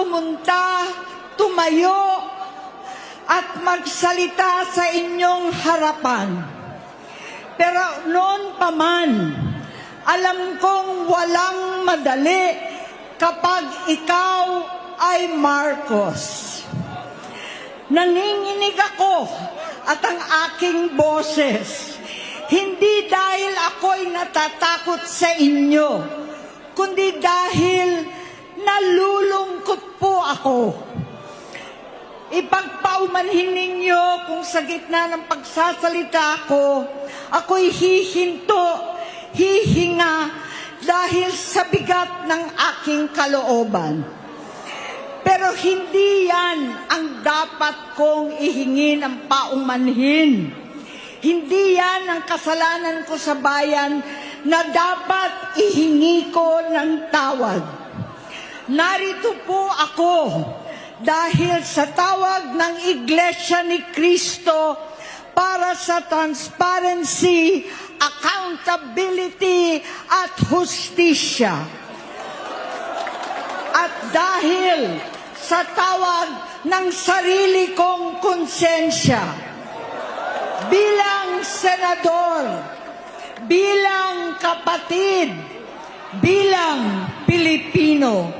pumunta, tumayo, at magsalita sa inyong harapan. Pero noon pa man, alam kong walang madali kapag ikaw ay Marcos. Nanginginig ako at ang aking boses. Hindi dahil ako'y natatakot sa inyo, kundi dahil nalulungkot po ako. Ipagpaumanhin ninyo kung sa gitna ng pagsasalita ko, ako'y hihinto, hihinga dahil sa bigat ng aking kalooban. Pero hindi yan ang dapat kong ihingi ng paumanhin. Hindi yan ang kasalanan ko sa bayan na dapat ihingi ko ng tawad. Narito po ako dahil sa tawag ng Iglesia ni Kristo para sa transparency, accountability at hustisya. At dahil sa tawag ng sarili kong konsensya, bilang senador, bilang kapatid, bilang Pilipino,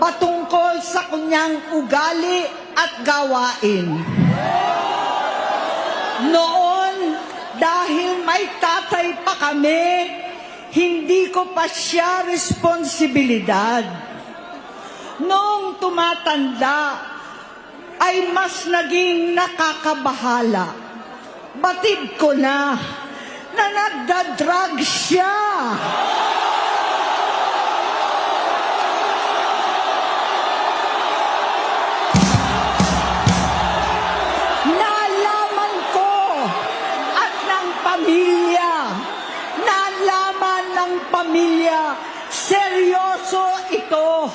patungkol sa kanyang ugali at gawain. Noon, dahil may tatay pa kami, hindi ko pa siya responsibilidad. Noong tumatanda, ay mas naging nakakabahala. Batid ko na na nagda-drug siya. Pamilya, seryoso ito.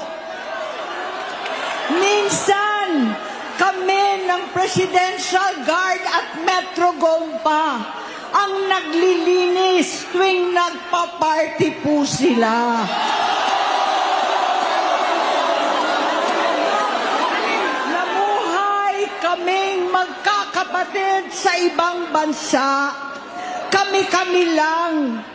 Minsan, kami ng Presidential Guard at Metro Gompa ang naglilinis tuwing nagpa-party po sila. Namuhay kaming magkakapatid sa ibang bansa. Kami-kami lang.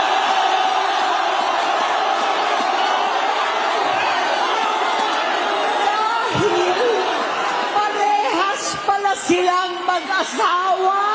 silang mag-asawa!